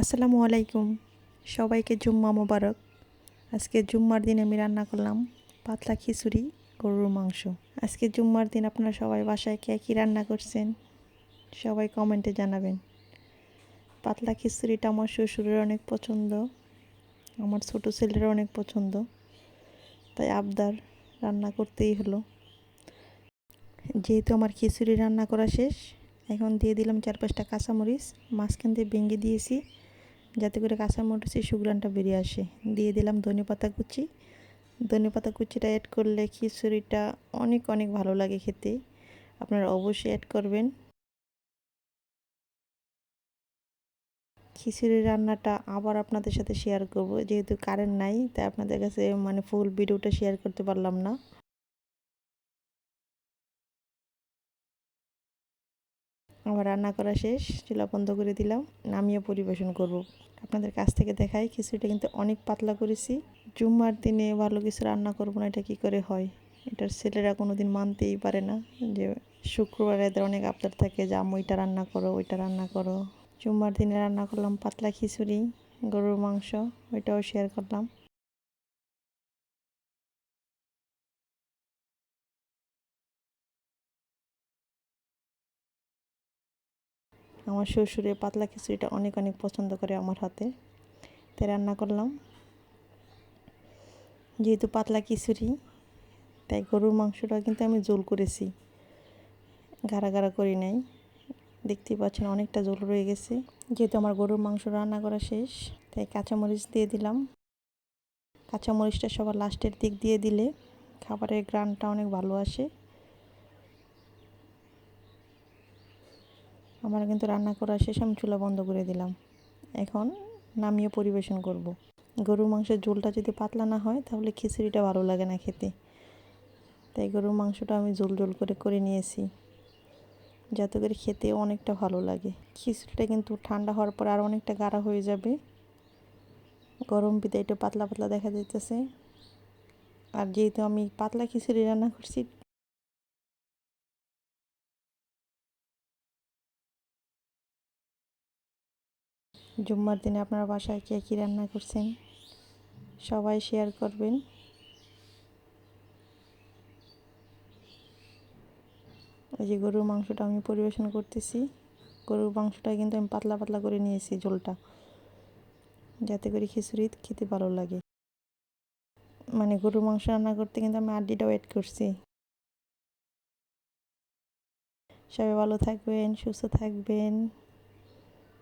আসসালামু আলাইকুম। সবাইকে জুম্মা মোবারক। আজকে জুম্মার দিন আমি রান্না করলাম পাতলা খিচুড়ি, গরুর মাংস। আজকে জুম্মার দিন আপনারা সবাই বাসায় কে কী রান্না করছেন, সবাই কমেন্টে জানাবেন। পাতলা খিচুড়িটা আমার শ্বশুরের অনেক পছন্দ, আমার ছোট ছেলের অনেক পছন্দ, তাই আবদার রান্না করতেই হলো। যেহেতু আমার খিচুড়ি রান্না করা শেষ, এখন দিয়ে দিলাম চার পাঁচটা কাঁচামরিচ, মাঝখান দিয়ে ভেঙে দিয়েছি। যাতে করে কাঁচামরিচের সুগ্রানটা বেরিয়ে আসে। দিয়ে দিলাম ধনে পাতা কুচি। ধনে পাতা কুচিটা অ্যাড করলে খিচুড়িটা অনেক অনেক ভালো লাগে খেতে। আপনারা অবশ্যই অ্যাড করবেন। খিচুড়ি রান্নাটা আবার আপনাদের সাথে শেয়ার করব। যেহেতু কারেন্ট নাই, তাই আপনাদের কাছে মানে ফুল ভিডিওটা শেয়ার করতে পারলাম না। আমার রান্না করা শেষ, চুলা বন্ধ করে দিলাম, নামিয়ে পরিবেশন করব। আপনাদের কাছ থেকে দেখাই, খিচুড়িটা কিন্তু অনেক পাতলা করেছি। জুম্মার দিনে ভালো কিছু রান্না করব না, এটা কী করে হয়? এটার ছেলেরা কোনো দিন মানতেই পারে না যে শুক্রবার এদের অনেক আবদার থাকে যে, আম্মু ওইটা রান্না করো, ওইটা রান্না করো। জুম্মার দিনে রান্না করলাম পাতলা খিচুড়ি, গরুর মাংস, ওইটাও শেয়ার করলাম। আমার শ্বশুরে পাতলা খিচুড়িটা অনেক অনেক পছন্দ করে আমার হাতে। তাই রান্না করলাম। যেহেতু পাতলা খিচুড়ি, তাই গরুর মাংসটা কিন্তু আমি জোল করেছি। গাড়া গাড়া করি নাই। দেখতেই পাচ্ছেন অনেকটা জোল রয়ে গেছে। যেহেতু আমার গরুর মাংস রান্না করা শেষ, তাই কাঁচামরিচ দিয়ে দিলাম। কাঁচামরিচটা সবার লাস্টের দিক দিয়ে দিলে খাবারের গ্রানটা অনেক ভালো আসে। আমার কিন্তু রান্না করা শেষ, আমি চুলা বন্ধ করে দিলাম। এখন নামিয়ে পরিবেশন করব। গরুর মাংসের ঝোলটা যদি পাতলা না হয়, তাহলে খিচুড়িটা ভালো লাগে না খেতে। তাই গরুর মাংসটা আমি জোল জোল করে করে নিয়েছি। যাতে করে খেতে অনেকটা ভালো লাগে। খিচুড়িটা কিন্তু ঠান্ডা হওয়ার পর আর অনেকটা গাঢ়া হয়ে যাবে। গরম পিতে একটু পাতলা পাতলা দেখা যাইতেছে। আর যেহেতু আমি পাতলা খিচুড়ি রান্না করছি জুম্মার দিনে আপনার বাসায় কে কী রান্না করছেন, সবাই শেয়ার করবেন। এই যে গরুর মাংসটা আমি পরিবেশন করতেছি। গরুর মাংসটা কিন্তু আমি পাতলা পাতলা করে নিয়েছি ঝোলটা, যাতে করে খিচুড়ি খেতে ভালো লাগে। মানে গরুর মাংস রান্না করতে কিন্তু আমি আড্ডিটাও অ্যাড করছি। সবাই ভালো থাকবেন, সুস্থ থাকবেন।